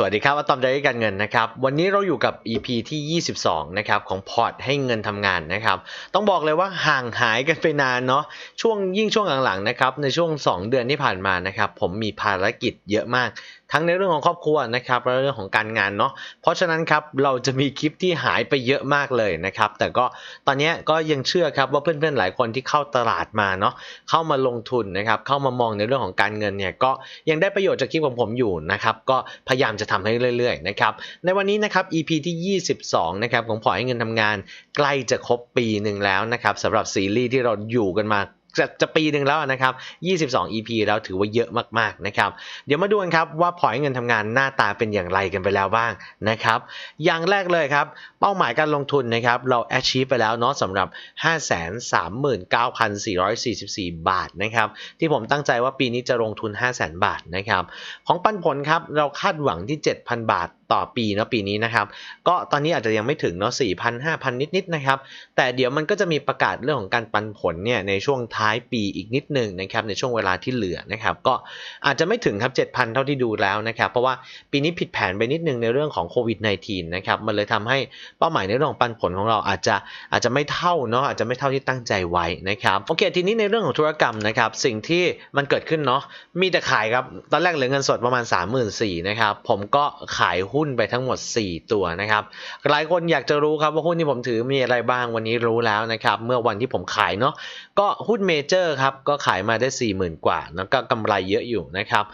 สวัสดีครับอะตอมใจการเงินนะครับ วันนี้เราอยู่กับ EP ที่ 22 นะครับ ของพอร์ตให้เงินทำงานนะครับ ต้องบอกเลยว่าห่างหายกันไปนานเนาะช่วงยิ่งช่วงหลังๆนะครับ ในช่วง 2 เดือนที่ผ่านมานะครับ ผมมีภารกิจเยอะมาก ทั้งในเรื่องของครอบครัวนะครับและเรื่องของการงานเนาะเพราะฉะนั้นครับเราจะมีคลิปที่หายไปเยอะมากเลยนะครับแต่ก็ตอนนี้ก็ยังเชื่อครับว่าเพื่อนๆหลายคนที่เข้าตลาดมาเนาะเข้ามาลงทุนนะครับเข้ามามองในเรื่องของการเงินเนี่ยก็ยังได้ประโยชน์จากคลิปของผมอยู่นะครับก็พยายามจะทำให้เรื่อยๆนะครับในวันนี้นะครับ EP ที่ 22นะครับของพอให้เงินทำงานใกล้จะครบปีหนึ่งแล้วนะครับสำหรับซีรีส์ที่เราอยู่กันมา จะจะปีหนึ่งแล้วนะครับ 22 EP แล้วถือว่าเยอะมากๆนะครับ เดี๋ยวมาดูกันครับว่าพอร์ตให้เงินทำงานหน้าตาเป็นอย่างไรกันไปแล้วบ้างนะครับ อย่างแรกเลยครับ เป้าหมายการลงทุนนะครับเรา achieve ไปแล้วเนาะสำหรับ 539,444 บาทนะครับที่ผมตั้งใจว่าปีนี้จะลงทุน 500,000 บาทนะครับของปันผลครับเราคาดหวังที่ 7,000 บาท ต่อปีเนาะปีนี้นะครับ ก็ตอนนี้อาจจะยังไม่ถึงเนาะ4,000 5,000นิดๆนะครับ แต่เดี๋ยวมันก็จะมีประกาศเรื่องของการปันผลเนี่ยในช่วงท้ายปีอีกนิดหนึ่งนะครับในช่วงเวลาที่เหลือนะครับ ก็อาจจะไม่ถึงครับ7,000เท่าที่ดูแล้วนะครับ เพราะว่าปีนี้ผิดแผนไปนิดนึงในเรื่องของโควิด -19 นะครับมันเลยทำให้เป้าหมายในเรื่องของปันผลของเราอาจจะอาจจะไม่เท่าเนาะอาจจะไม่เท่าที่ตั้งใจไว้นะครับโอเค ทีนี้ในเรื่องของธุรกรรมนะครับสิ่งที่มันเกิดขึ้นเนาะมีแต่ขายครับตอนแรกเหลือเงินสดประมาณ 34,000นะครับผมก็ขายหุ้นุ้นไปทั้งหมด 4 ตัวนะครับ หลายคนอยากจะรู้ครับว่าหุ้นที่ผมถือมีอะไรบ้างวันนี้รู้แล้วนะครับ เมื่อวันที่ผมขายเนาะก็หุ้นเมเจอร์ครับก็ขายมาได้ 40,000 กว่า แล้วก็กำไรเยอะอยู่นะครับ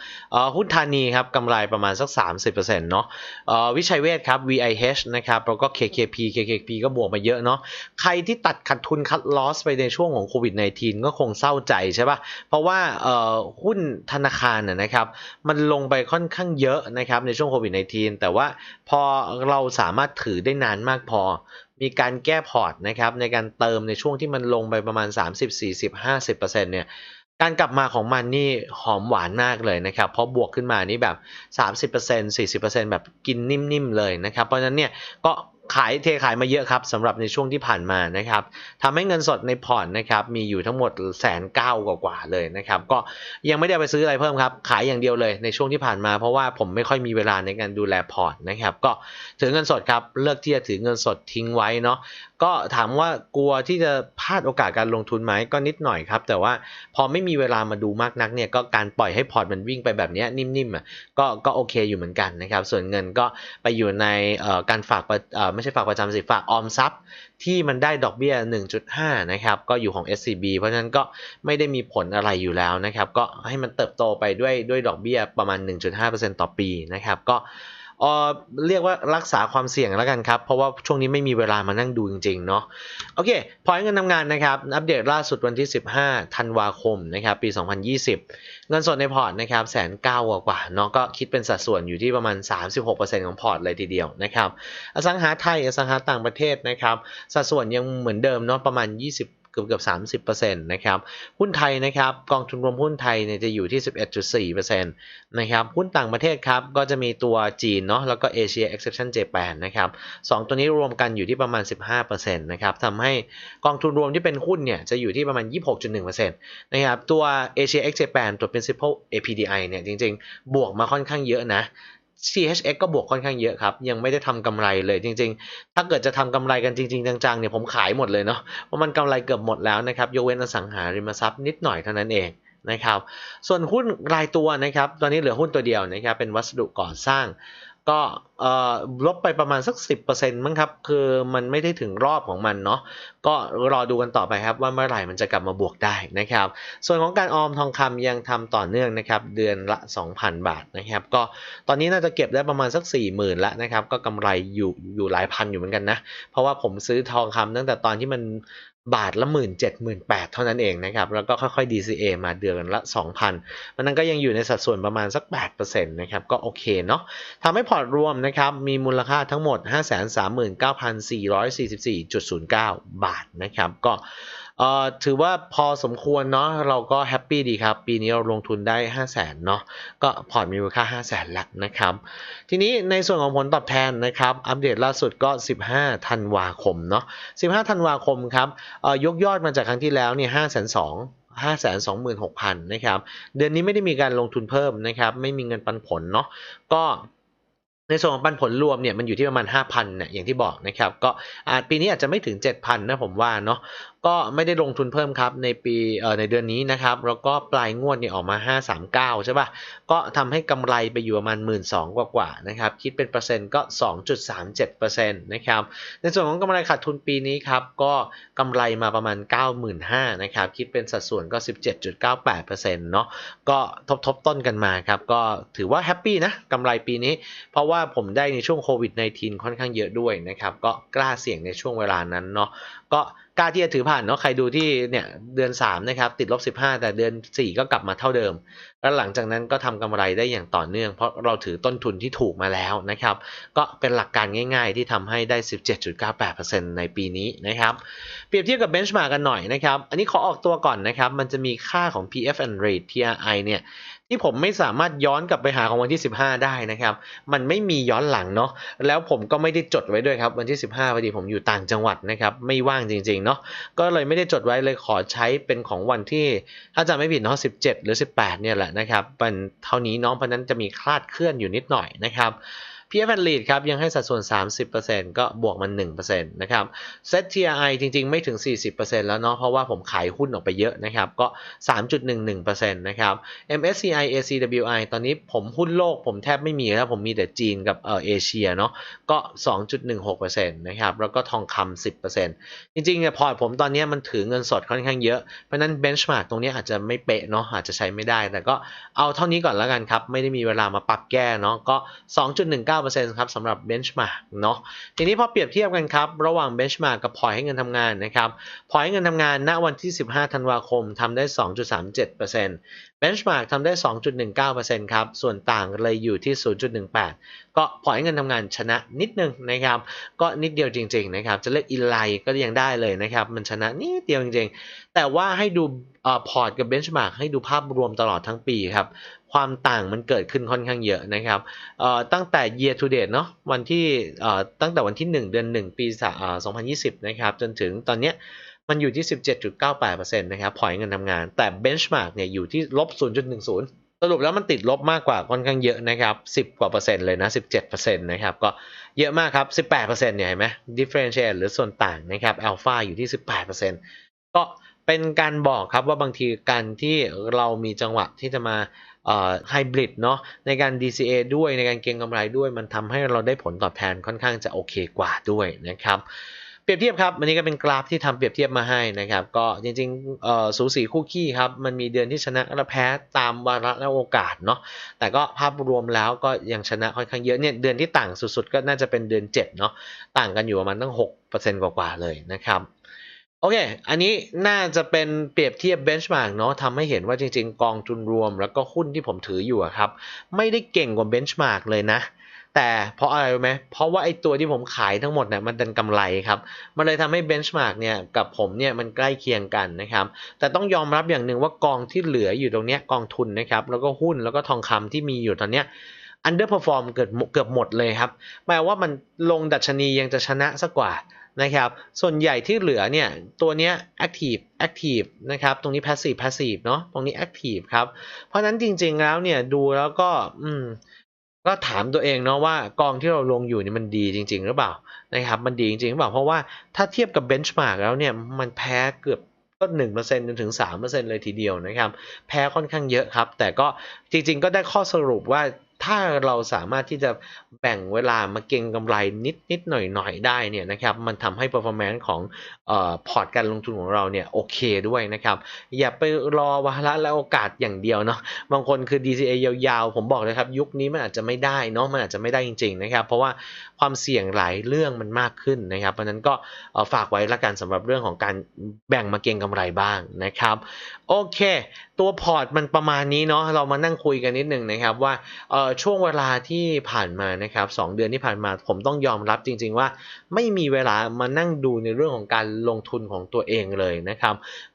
หุ้นธานีครับกำไรประมาณสัก 30%เนาะอ่อวิชัยเวชครับ VIH นะครับแล้วก็ KKP KKP ก็บวกมาเยอะเนาะใครที่ตัดขาดทุนคัดลอสไปในช่วงของโควิด -19 ก็คงเศร้าใจใช่ปะ่ะเพราะว่าหุ้นธนาคารน่ะนะครับมันลงไปค่อนข้างเยอะนะครับในช่วงโควิด -19 แต่ว่าพอเราสามารถถือได้นานมากพอ มีการแก้พอร์ตนะครับในการเติมในช่วงที่มันลงไปประมาณ 30 40 50%เนี่ยการกลับมาของมันนี่หอมหวานมากเลยนะครับ เพราะบวกขึ้นมานี่แบบ 30% 40%แบบกินนิ่มๆเลยนะครับ เพราะฉะนั้นเนี่ยก็ ขายเทขายมาเยอะครับสำหรับในช่วงที่ผ่านมานะครับทำให้เงินสดในพอร์ตนะครับมีอยู่ทั้งหมดแสนเก้ากว่าๆเลยนะครับก็ยังไม่ได้ไปซื้ออะไรเพิ่มครับ ขายอย่างเดียวเลยในช่วงที่ผ่านมา เพราะว่าผมไม่ค่อยมีเวลาในการดูแลพอร์ตนะครับก็ถือเงินสดครับเลือกที่จะถือเงินสดทิ้งไว้เนาะ ก็ถามว่ากลัวที่จะพลาดโอกาสการลงทุนไหมก็นิดหน่อยครับ แต่ว่าพอไม่มีเวลามาดูมากนักเนี่ยก็การปล่อยให้พอร์ตมันวิ่งไปแบบนี้นิ่มๆอะก็ก็โอเคอยู่เหมือนกันนะครับ ส่วนเงินก็ไปอยู่ในการฝากไม่ใช่ฝากประจำสิฝากออมทรัพย์ที่มันได้ดอกเบี้ย 1.5 นะครับ ก็อยู่ของ SCB เพราะฉะนั้นก็ไม่ได้มีผลอะไรอยู่แล้วนะครับ ก็ให้มันเติบโตไปด้วยด้วยดอกเบี้ยประมาณ 1.5%ต่อปีนะครับ ก็ ออเรียกว่ารักษาความเสี่ยงแล้วกันครับ เพราะว่าช่วงนี้ไม่มีเวลามานั่งดูจริงๆเนาะโอเคพอเงินทำงานนะครับ อัปเดตล่าสุดวันที่ 15 ธันวาคมนะครับปี 2020 เงินสดในพอร์ตนะครับแสนเก้ากว่าเนาะก็คิดเป็นสัดส่วนอยู่ที่ประมาณ 36%ของพอร์ตเลยทีเดียวนะครับอสังหาไทยอสังหาต่างประเทศนะครับสัดส่วนยังเหมือนเดิมเนาะประมาณ 20 เกือบเกือบ30%นะครับ หุ้นไทยนะครับกองทุนรวมหุ้นไทยเนี่ยจะอยู่ที่11.4%นะครับหุ้นต่างประเทศครับก็จะมีตัวจีนเนาะแล้วก็เอเชีย exception Japan นนะครับสองตัวนี้รวมกันอยู่ที่ประมาณ15%นะครับทำให้กองทุนรวมที่เป็นหุ้นเนี่ยจะอยู่ที่ประมาณ26.1%นะครับตัว Asia X Japan ตัว principal APDI เนี่ยจริงๆ บวกมาค่อนข้างเยอะนะ CHX ก็บวกค่อนข้างเยอะครับ ยังไม่ได้ทำกำไรเลยจริง ๆ ถ้าเกิดจะทำกำไรกันจริง ๆ จังๆเนี่ยผมขายหมดเลยเนาะเพราะมันกำไรเกือบหมดแล้วนะครับยกเว้นอสังหาริมทรัพย์นิดหน่อยเท่านั้นเองนะครับ ส่วนหุ้นรายตัวนะครับ ตอนนี้เหลือหุ้นตัวเดียวนะครับเป็นวัสดุก่อสร้างก็ลบไปประมาณสัก 10%มั้งครับ คือมันไม่ได้ถึงรอบของมันเนาะก็รอดูกันต่อไปครับว่าเมื่อไหร่มันจะกลับมาบวกได้นะครับ ส่วนของการออมทองคำยังทำต่อเนื่องนะครับ เดือนละ 2,000 บาทนะครับ ก็ตอนนี้น่าจะเก็บได้ประมาณสัก 40,000แล้วนะครับ ก็กำไรอยู่อยู่หลายพันอยู่เหมือนกันนะ เพราะว่าผมซื้อทองคำตั้งแต่ตอนที่มันบาทละหมื่นเจ็ดหมื่นแปดเท่านั้นเองนะครับ แล้วก็ค่อยๆ DCA มาเดือนละ 2,000มันนั้นก็ยังอยู่ในสัดส่วนประมาณสัก8%นะครับก็โอเคเนาะทำให้พอร์ตรวมนะครับมีมูลค่าทั้งหมด 539,444.09 บาทนะครับก็ถือว่าพอสมควรเนาะเราก็แฮปปี้ดีครับ ปีนี้เราลงทุนได้ 5 0 0แสนเนาะก็พอร์ตมีมูลค่า 5 0 0แสนล้วนะครับ ทีนี้ในส่วนของผลตอบแทนนะครับ อัปเดตล่าสุดก็ 15 ธันวาคมเนาะ15 ธันวาคมครับยกยอดมาจากครั้งที่แล้วเนี่ย5 2 0 0 0 526,000นะครับ เดือนนี้ไม่ได้มีการลงทุนเพิ่มนะครับ ไม่มีเงินปันผลเนาะ ก็ ในส่วนของปันผลรวมเนี่ยมันอยู่ที่ประมาณ 5,000เนี่ยอย่างที่บอกนะครับ ก็อาจปีนี้อาจจะไม่ถึง 7,000 นะผมว่าเนาะ ก็ไม่ได้ลงทุนเพิ่มครับในปีเอ่อในเดือนนี้นะครับแล้วก็ปลายงวดเนี่ยออกมา 539 ใช่ป่ะก็ทำให้กำไรไปอยู่ประมาณ 1 2ื่นกว่าๆนะครับคิดเป็นเปอร์เซ็นต์ก็ 2.37%นะครับในส่วนของกำไรขาดทุนปีนี้ครับก็กำไรมาประมาณ 95,000นะครับคิดเป็นสัดส่วนก็ 17.98%เนาะก็ทบทบต้นกันมาครับก็ถือว่าแฮปปี้นะกำไรปีนี้ เพราะว่าผมได้ในช่วงโควิด -19 ค่อนข้างเยอะด้วยนะครับก็กล้าเสี่ยงในช่วงเวลานั้นเนาะก็ กล้าที่จะถือผ่านเนาะใครดูที่เนี่ยเดือน 3 นะครับ ติดลบ 15 แต่เดือน 4 ก็กลับมาเท่าเดิม แล้วหลังจากนั้นก็ทำกำไรได้อย่างต่อเนื่อง เพราะเราถือต้นทุนที่ถูกมาแล้วนะครับ ก็เป็นหลักการง่ายๆ ที่ทำให้ได้ 17.98%ในปีนี้นะครับ เปรียบเทียบกับเบนช์มาร์กันหน่อยนะครับ อันนี้ขอออกตัวก่อนนะครับ มันจะมีค่าของ PF and rate PRI เนี่ย ที่ผมไม่สามารถย้อนกลับไปหาของวันที่ 15 ได้นะครับ มันไม่มีย้อนหลังเนาะแล้วผมก็ไม่ได้จดไว้ด้วยครับวันที่ 15พอดีผมอยู่ต่างจังหวัดนะครับไม่ว่างจริงๆเนาะก็เลยไม่ได้จดไว้เลยขอใช้เป็นของวันที่ถ้าจำไม่ผิดเนาะ17 หรือ 18 เนี่ยแหละนะครับเป็นเท่านี้น้องเพราะนั้นจะมีคลาดเคลื่อนอยู่นิดหน่อยนะครับ PF and lead ครับยังให้สัดส่วน 30%ก็บวกมัน 1%นะครับ Set TRI จริงๆ ไม่ถึง 40%แล้วเนาะเพราะว่าผมขายหุ้นออกไปเยอะนะครับ ก็ 3.11%นะครับ MSCI ACWI ตอนนี้ผมหุ้นโลกผมแทบไม่มีแล้ว ผมมีแต่จีนกับเออเอเชียเนาะก็ 2.16%นะครับแล้วก็ทองคำ 10%จริงๆเนี่ยพอร์ตผมตอนนี้มันถือเงินสดค่อนข้างเยอะ เพราะนั้น benchmark ตรงนี้อาจจะไม่เป๊ะเนาะอาจจะใช้ไม่ได้แต่ก็เอาเท่านี้ก่อนแล้วกันครับไม่ได้มีเวลามาปรับแก้เนาะก็ 2.19ครับสำหรับ benchmark เนาะทีนี้พอเปรียบเทียบกันครับ ระหว่าง benchmark กับพอร์ตให้เงินทำงานนะครับพอร์ตให้เงินทำงานณวันที่ 15 ธันวาคมทำได้ 2.37% benchmark ทำได้ 2.19%ครับ ส่วนต่างเลยอยู่ที่ 0.18 ก็พอให้เงินทำงานชนะนิดนึงนะครับ ก็นิดเดียวจริงๆนะครับ จะเลือกอินไลก็ยังได้เลยนะครับ มันชนะนิดเดียวจริงๆ แต่ว่าให้ดูพอร์ตกับเบนช์มาร์กให้ดูภาพรวมตลอดทั้งปีครับ ความต่างมันเกิดขึ้นค่อนข้างเยอะนะครับ ตั้งแต่ year to date เนาะวันที่ตั้งแต่วันที่ 1 เดือน 1 ปี 2020 นะครับ จนถึงตอนเนี้ย มันอยู่ที่ 17.98%นะครับพอร์ตเงินทำงาน แต่ benchmark เนี่ยอยู่ที่ลบ 0.10 สรุปแล้วมันติดลบมากกว่าค่อนข้างเยอะนะครับ 10 กว่าเปอร์เซ็นต์เลยนะ 17%นะครับ ก็เยอะมากครับ 18%เนี่ยเห็นไหม differential หรือส่วนต่างนะครับ alpha อยู่ที่ 18%ก็เป็นการบอกครับว่าบางทีการที่เรามีจังหวะที่จะมาไฮบริดเนาะในการ DCA ด้วยในการเก็งกำไรด้วย มันทำให้เราได้ผลตอบแทนค่อนข้างจะโอเคกว่าด้วยนะครับ เปรียบเทียบครับวันนี้ก็เป็นกราฟที่ทำเปรียบเทียบมาให้นะครับ ก็จริงๆสูสีคู่ขี้ครับ มันมีเดือนที่ชนะและแพ้ตามวาระและโอกาสเนาะแต่ก็ภาพรวมแล้วก็ยังชนะค่อนข้างเยอะเนี่ยเดือนที่ต่างสุดๆ ก็น่าจะเป็นเดือน7เนาะต่างกันอยู่ประมาณตั้ง6%กว่าๆเลยนะครับโอเค อันนี้น่าจะเป็นเปรียบเทียบเบนช์มาร์กเนาะทำให้เห็นว่าจริงๆ กองทุนรวมแล้วก็หุ้นที่ผมถืออยู่ครับ ไม่ได้เก่งกว่าเบนช์มาร์กเลยนะ แต่เพราะอะไรรู้ไหมเพราะว่าไอ้ตัวที่ผมขายทั้งหมดเนี่ยมันเป็นกำไรครับ มันเลยทำให้เบนช์มาร์กเนี่ยกับผมเนี่ยมันใกล้เคียงกันนะครับ แต่ต้องยอมรับอย่างหนึ่งว่ากองที่เหลืออยู่ตรงเนี้ยกองทุนนะครับ แล้วก็หุ้นแล้วก็ทองคำที่มีอยู่ตอนเนี้ย underperform เกือบเกือบหมดเลยครับแปลว่ามันลงดัชนียังจะชนะสักกว่านะครับ ส่วนใหญ่ที่เหลือเนี่ย ตัวเนี้ย active active นะครับ ตรงนี้ passive passive เนาะ ตรงนี้ active ครับ เพราะนั้นจริงๆแล้วเนี่ย ดูแล้วก็ อืม ก็ถามตัวเองเนาะว่ากองที่เราลงอยู่นี่มันดีจริง ๆ หรือเปล่านะครับมันดีจริงๆหรือเปล่าเพราะว่าถ้าเทียบกับเบนช์มาร์กแล้วเนี่ยมันแพ้เกือบก็หนึ่งเปอร์เซ็นต์จนถึงสามเปอร์เซ็นต์เลยทีเดียวนะครับ แพ้ค่อนข้างเยอะครับ แต่ก็จริง ๆ ก็ได้ข้อสรุปว่า ถ้าเราสามารถที่จะแบ่งเวลามาเก็งกำไรนิดนิดหน่อยหน่อยได้เนี่ยนะครับมันทำให้ performance ของออพอร์ตการลงทุนของเราเนี่ยโอเคด้วยนะครับ อย่าไปรอวาระและโอกาสอย่างเดียวเนาะบางคนคือ DCA ยาวๆ ผมบอกเลยครับ ยุคนี้มันอาจจะไม่ได้เนาะมันอาจจะไม่ได้จริงๆนะครับ เพราะว่าความเสี่ยงหลายเรื่องมันมากขึ้นนะครับ เพราะนั้นก็ฝากไว้ละกันสำหรับเรื่องของการแบ่งมาเก็งกำไรบ้างนะครับ โอเคตัวพอร์ตมันประมาณนี้เนาะเรามานั่งคุยกันนิดนึงนะครับว่าช่วงเวลาที่ผ่านมานะครับสเดือนที่ผ่านมาผมต้องยอมรับจริง ๆ ว่า ไม่มีเวลามานั่งดูในเรื่องของการลงทุนของตัวเองเลยนะครับ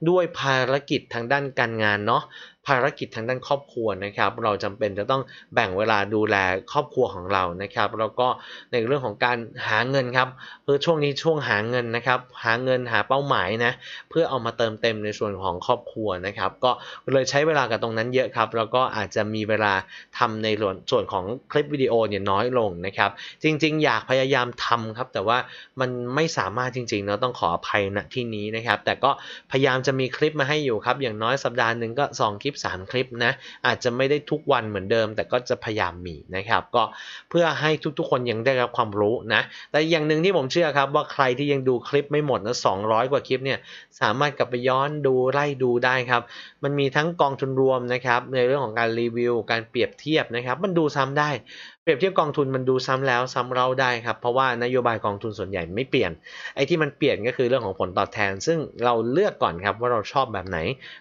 ด้วยภารกิจทางด้านการงานเนาะ ภารกิจทางด้านครอบครัวนะครับ เราจำเป็นจะต้องแบ่งเวลาดูแลครอบครัวของเรานะครับ แล้วก็ในเรื่องของการหาเงินครับคือช่วงนี้ช่วงหาเงินนะครับ หาเงินหาเป้าหมายนะเพื่อเอามาเติมเต็มในส่วนของครอบครัวนะครับ ก็เลยใช้เวลากับตรงนั้นเยอะครับ แล้วก็อาจจะมีเวลาทำในส่วนของคลิปวิดีโอเนี่ยน้อยลงนะครับ จริง ๆ อยากพยายามทำครับ แต่ว่ามันไม่สามารถจริงๆเนาะต้องขออภัยณที่นี้นะครับ แต่ก็พยายามจะมีคลิปมาให้อยู่ครับ อย่างน้อยสัปดาห์หนึ่งก็ 2 คลิป3 คลิปนะอาจจะไม่ได้ทุกวันเหมือนเดิม แต่ก็จะพยายามมีนะครับก็เพื่อให้ทุกๆ คนยังได้รับความรู้นะแต่อย่างหนึ่งที่ผมเชื่อครับว่าใครที่ยังดูคลิปไม่หมดนะ200 กว่าคลิปเนี่ยสามารถกลับไปย้อนดูไล่ดูได้ครับมันมีทั้งกองทุนรวมนะครับในเรื่องของการรีวิว การเปรียบเทียบนะครับมันดูซ้ำได้ รียบเทียบกองทุนมันดูซ้ำแล้วซ้ำเล่าได้ครับ เพราะว่านโยบายกองทุนส่วนใหญ่ไม่เปลี่ยน ไอ้ที่มันเปลี่ยนก็คือเรื่องของผลตอบแทน ซึ่งเราเลือกก่อนครับว่าเราชอบแบบไหน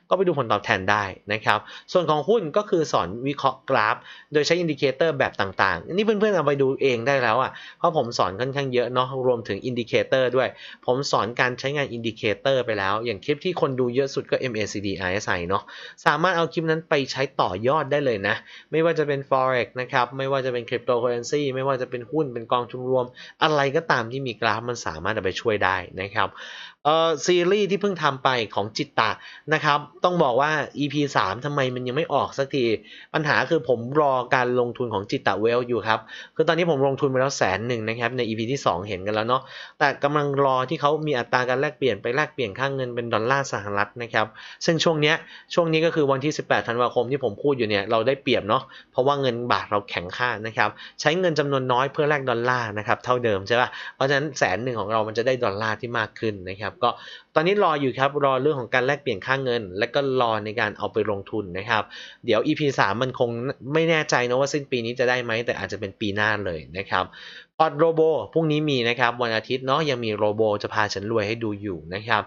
ก็ไปดูผลตอบแทนได้นะครับ ส่วนของหุ้นก็คือสอนวิเคราะห์กราฟ โดยใช้อินดิเคเตอร์แบบต่างๆ นี่เพื่อนๆเอาไปดูเองได้แล้วอะ เพราะผมสอนค่อนข้างเยอะเนาะ รวมถึงอินดิเคเตอร์ด้วย ผมสอนการใช้งานอินดิเคเตอร์ไปแล้ว อย่างคลิปที่คนดูเยอะสุดก็ MACD RSI เนาะ สามารถเอาคลิปนั้นไปใช้ต่อยอดได้เลยนะ ไม่ว่าจะเป็น forex นะครับ ไม่ว่าจะเป็น cryptocurrency ไม่ว่าจะเป็นหุ้นเป็นกองทุนรวม อะไรก็ตามที่มีกราฟมันสามารถเอาไปช่วยได้นะครับ เอ่อซีรีส์ที่เพิ่งทำไปของจิตตะนะครับ ต้องบอกว่า EP 3ทำไมมันยังไม่ออกสักที ปัญหาคือผมรอการลงทุนของจิตตะเวลอยู่ครับ คือตอนนี้ผมลงทุนไปแล้วแสนหนึ่งนะครับ ใน EP ที่ 2 เห็นกันแล้วเนาะแต่กำลังรอที่เขามีอัตราการแลกเปลี่ยนไปแลกเปลี่ยนค่างเงินเป็นดอลลาร์สหรัฐนะครับ ซึ่งช่วงเนี้ยช่วงนี้ก็คือวันที่ 18 ธันวาคมที่ผมพูดอยู่เนี่ยเราได้เปรียบเนาะเพราะว่าเงินบาทเราแข็งค่านะครับใช้เงินจำนวนน้อยเพื่อแลกดอลลาร์นะครับเท่าเดิมใช่ป่ะเพราะฉะนั้นแสนหนึ่งของเรามันจะได้ดอลลาร์ที่มากขึ้นนะครับก็ตอนนี้รออยู่ครับรอเรื่องของการแลกเปลี่ยนค่างเงิน และก็รอในการเอาไปลงทุนนะครับ เดี๋ยว EP 3 มันคงไม่แน่ใจนะว่าสิ้นปีนี้จะได้ไหมแต่อาจจะเป็นปีหน้าเลยนะครับ อดโรโบพรุ่งนี้มีนะครับ วันอาทิตย์เนาะยังมีโรโบจะพาฉันรวยให้ดูอยู่นะครับ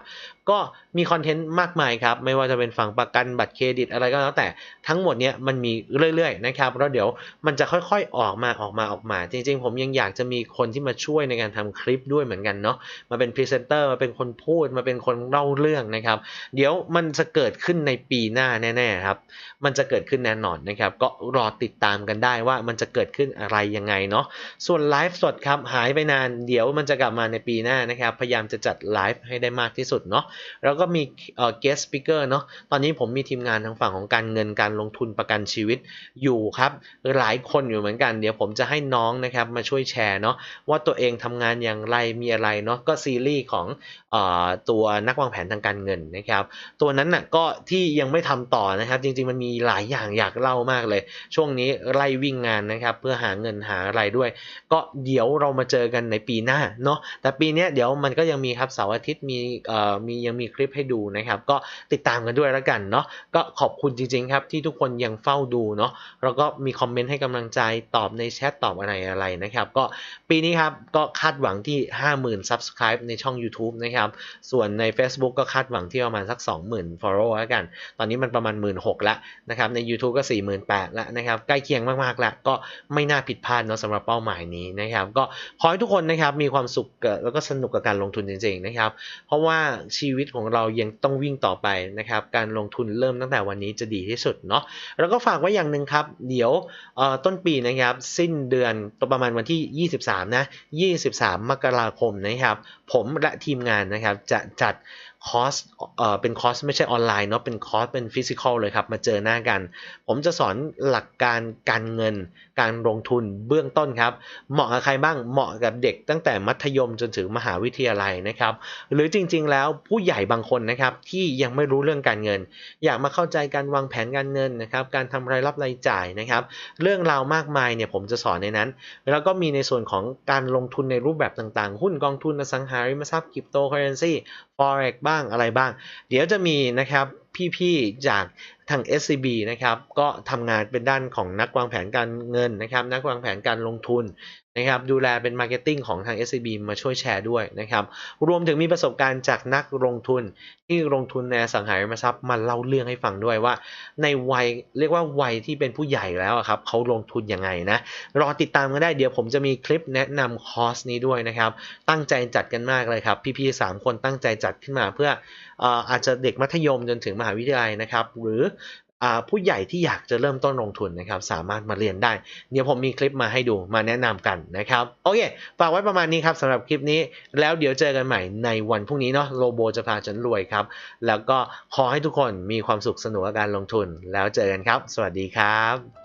ก็มีคอนเทนต์มากมายครับ ไม่ว่าจะเป็นฝั่งประกันบัตรเครดิตอะไรก็แล้วแต่ทั้งหมดเนี้ยมันมีเรื่อยๆนะครับแล้วเดี๋ยวมันจะค่อยๆออกมาออกมาออกมา จริง ๆ ผมยังอยากจะมีคนที่มาช่วยในการทำคลิปด้วยเหมือนกันเนาะมาเป็นพรีเซนเตอร์มาเป็นคนพูดมาเป็นคนเล่าเรื่องนะครับ เดี๋ยวมันจะเกิดขึ้นในปีหน้าแน่ๆครับมันจะเกิดขึ้นแน่นอนนะครับ ก็รอติดตามกันได้ว่ามันจะเกิดขึ้นอะไรยังไงเนาะส่วนไลฟ์สดครับหายไปนานเดี๋ยวมันจะกลับมาในปีหน้านะครับ พยายามจะจัดไลฟ์ให้ได้มากที่สุดเนาะแล้วก็มีเอ่อ guest speaker เนาะตอนนี้ผมมีทีมงานทางฝั่งของการเงินการลงทุนประกันชีวิตอยู่ครับหลายคนอยู่เหมือนกันเดี๋ยวผมจะให้น้องนะครับมาช่วยแชร์เนาะว่าตัวเองทำงานอย่างไรมีอะไรเนาะก็ซีรีส์ของเอ่อตัวนักวางแผนทางการเงินนะครับตัวนั้นน่ะก็ที่ยังไม่ทำต่อนะครับ จริงๆมันมีหลายอย่างอยากเล่ามากเลย ช่วงนี้ไล่วิ่งงานนะครับเพื่อหาเงินหาอะไรด้วย ก็เดี๋ยวเรามาเจอกันในปีหน้าเนาะแต่ปีนี้เดี๋ยวมันก็ยังมีครับเสาร์อาทิตย์มีเอ่อมียังมีคลิปให้ดูนะครับ ก็ติดตามกันด้วยแล้วกันเนาะก็ขอบคุณจริง ๆ ครับที่ทุกคนยังเฝ้าดูเนาะแล้วก็มีคอมเมนต์ให้กำลังใจตอบในแชทตอบอะไรอะไรนะครับ ก็ปีนี้ครับก็คาดหวังที่ 50,000 Subscribe ในช่อง YouTube นะครับ ส่วนใน Facebook ก็คาดหวังที่ประมาณสัก 20,000 follow แล้วกัน ตอนนี้มันประมาณ 1 6 0 0 0แล้วนะครับ ใน YouTube ก็ 48,000แล้วนะครับ ใกล้เคียงมากๆแล้วก็ไม่น่าผิดพลาดเนาะสำหรับเป้าหมายนี้นะครับก็ขอให้ทุกคนนะครับมีความสุขแล้วก็สนุกกับการลงทุนจริงๆนะครับ เพราะว่าชีวิตของเรายังต้องวิ่งต่อไปนะครับการลงทุนเริ่มตั้งแต่วันนี้จะดีที่สุดเนาะแล้วก็ฝากไว้อย่างหนึ่งครับ เดี๋ยวต้นปีนะครับสิ้นเดือนประมาณวันที่ 23 นะ 23 มกราคมนะครับ ผมและทีมงานนะครับจะจัด คอร์สเอ่อเป็นคอร์สไม่ใช่ออนไลน์เนาะเป็นคอร์สเป็นฟิสิกอลเลยครับ มาเจอหน้ากัน ผมจะสอนหลักการการเงิน การลงทุนเบื้องต้นครับ เหมาะกับใครบ้างเหมาะกับเด็กตั้งแต่มัธยมจนถึงมหาวิทยาลัยนะครับ หรือจริง ๆ แล้วผู้ใหญ่บางคนนะครับที่ยังไม่รู้เรื่องการเงิน อยากมาเข้าใจการวางแผนการเงินนะครับการทำรายรับรายจ่ายนะครับ เรื่องราวมากมายเนี่ยผมจะสอนในนั้น แล้วก็มีในส่วนของการลงทุนในรูปแบบต่างๆ หุ้นกองทุนอสังหาริมทรัพย์คริปโตเคอเรนซี forex บ้างอะไรบ้าง เดี๋ยวจะมีนะครับพี่ๆจากทาง SCB นะครับก็ทำงานเป็นด้านของนักวางแผนการเงินนะครับนักวางแผนการลงทุนนะครับดูแลเป็นมาร์เก็ตติ้งของทาง SCB มาช่วยแชร์ด้วยนะครับรวมถึงมีประสบการณ์จากนักลงทุนที่ลงทุนในสังหาริมทรัพย์มาเล่าเรื่องให้ฟังด้วยว่า ในวัยเรียกว่าวัยที่เป็นผู้ใหญ่แล้วครับเขาลงทุนยังไงนะรอติดตามกันได้เดี๋ยวผมจะมีคลิปแนะนำคอร์สนี้ด้วยนะครับตั้งใจจัดกันมากเลยครับพี่ๆสามคนตั้งใจจัดขึ้นมาเพื่ออออาจจะเด็กมัธยมจนถึงมหาวิทยาลัยนะครับหรือผู้ใหญ่ที่อยากจะเริ่มต้นลงทุนนะครับสามารถมาเรียนได้ เดี๋ยวผมมีคลิปมาให้ดูมาแนะนำกันนะครับโอเคฝากไว้ประมาณนี้ครับสำหรับคลิปนี้ แล้วเดี๋ยวเจอกันใหม่ในวันพรุ่งนี้เนาะโลโบจะพาฉันรวยครับ แล้วก็ขอให้ทุกคนมีความสุขสนุกกับการลงทุน แล้วเจอกันครับ สวัสดีครับ